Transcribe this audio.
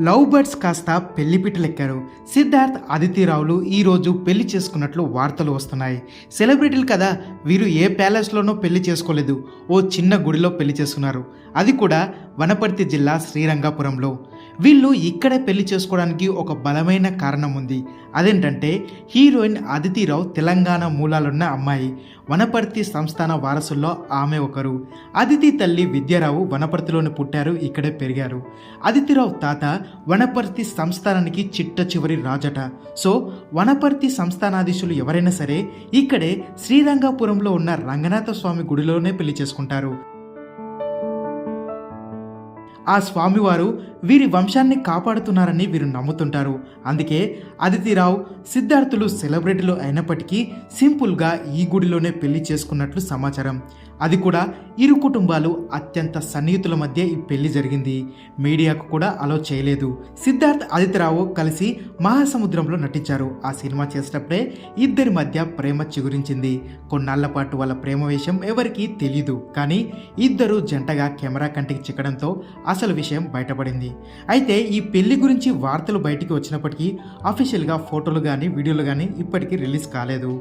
Love birds కాస్త పెళ్ళిపిటలెక్కారు. సిద్ధార్థ్ అదితిరావులు ఈరోజు పెళ్ళి చేసుకున్నట్లు వార్తలు వస్తున్నాయి. సెలబ్రిటీలు కదా వీరు ఏ ప్యాలెస్లోనో పెళ్ళి చేసుకోలేదు. ఓ చిన్న గుడిలో పెళ్ళి చేసుకున్నారు. అది కూడా వనపర్తి జిల్లా శ్రీరంగపురంలో. వీళ్ళు ఇక్కడే పెళ్ళి చేసుకోవడానికి ఒక బలమైన కారణం ఉంది. అదేంటంటే హీరోయిన్ అదితిరావు తెలంగాణ మూలాలున్న అమ్మాయి. వనపర్తి సంస్థాన వారసుల్లో ఆమె ఒకరు. అదితి తల్లి విద్యారావు వనపర్తిలోనే పుట్టారు ఇక్కడే పెరిగారు. అదితిరావు తాత వనపర్తి సంస్థానానికి చిట్ట చివరి రాజట. సో వనపర్తి సంస్థానాధీశులు ఎవరైనా సరే ఇక్కడే శ్రీరంగపురంలో ఉన్న రంగనాథ స్వామి గుడిలోనే పెళ్ళి చేసుకుంటారు. ఆ స్వామివారు వీరి వంశాన్ని కాపాడుతున్నారని వీరు నమ్ముతుంటారు. అందుకే అదితిరావు సిద్ధార్థులు సెలబ్రిటీలు అయినప్పటికీ సింపుల్గా ఈ గుడిలోనే పెళ్ళి చేసుకున్నట్లు సమాచారం. అది కూడా ఇరు కుటుంబాలు అత్యంత సన్నిహితుల మధ్య ఈ పెళ్ళి జరిగింది. మీడియాకు కూడా అలో చేయలేదు. సిద్ధార్థ్ అదితిరావు కలిసి మహాసముద్రంలో నటించారు. ఆ సినిమా చేసేటప్పుడే ఇద్దరి మధ్య ప్రేమ చిగురించింది. కొన్నాళ్ళ పాటు వాళ్ళ ప్రేమ విషయం ఎవరికీ తెలియదు కానీ ఇద్దరు జంటగా కెమెరా కంటికి చిక్కడంతో అసలు విషయం బయటపడింది. అయితే ఈ పెళ్ళి గురించి వార్తలు బయటికి వచ్చినప్పటికీ అఫీషియల్గా ఫోటోలు కానీ వీడియోలు కానీ ఇప్పటికీ రిలీజ్ కాలేదు.